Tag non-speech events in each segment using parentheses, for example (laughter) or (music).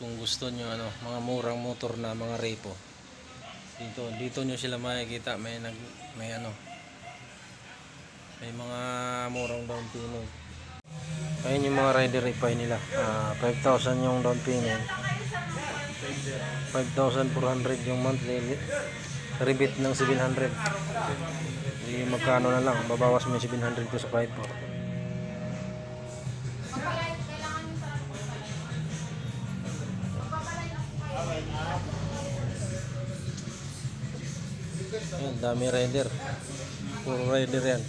kung gusto nyo ano, mga murang motor na mga repo. Dito, dito nyo sila makikita. May nag, may ano, may mga murang down payment. Ayun yung mga rider repay nila. Ah, 5,000 yung down payment. 5,400 yung monthly rebate ng 700. Di magkano na lang, babawas mo yung 700 ko sa 5 Ayun, dami rider. Puro rider yan.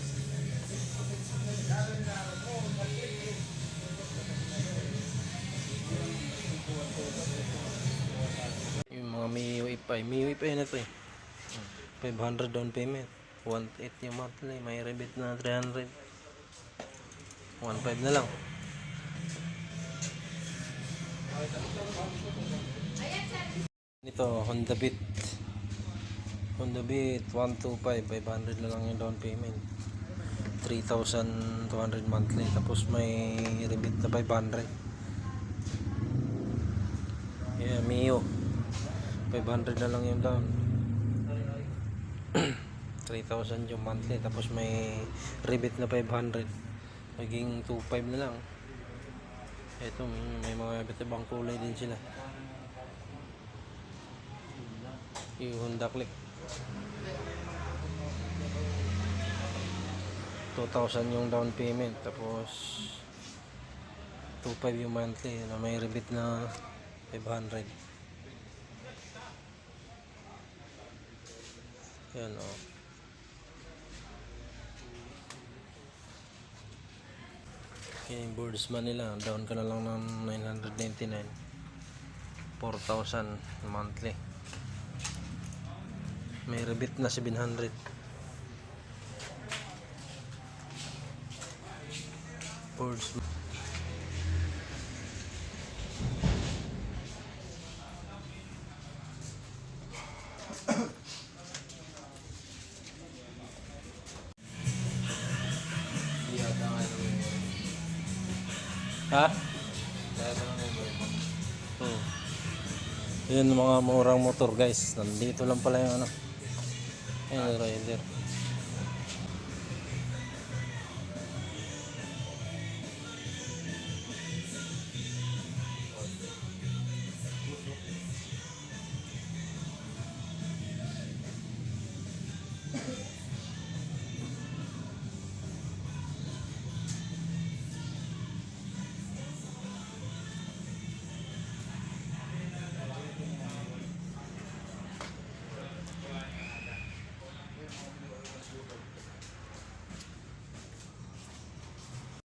Yung mga MIUI pa. MIUI pa yun ito eh. 500 down payment. 1.8 yung monthly. May rebate na 300. 1.5 na lang. Ito, Honda Beat. Honda Beat 125. 500 na lang yung down payment. 3,200 monthly. Tapos may rebate na 500. Yeah, Mio. 500 na lang yung down. (clears throat) 3,000 yung monthly. Tapos may rebate na 500. Maging 2,500 na lang. Ito, may mga iba't ibang kulay din sila. Yung Honda Click. 2,000 yung down payment. Tapos 2,500 yung monthly. Na may rebate na 500. Yan o. Oh. Okay, yung boardsman nila. Down ka na lang ng 999. 4,000 monthly. May rebate na 700. Boardsman. Ha? Oh. Yun mga murang motor guys. Nandito lang pala yung ano. Ayun, rider.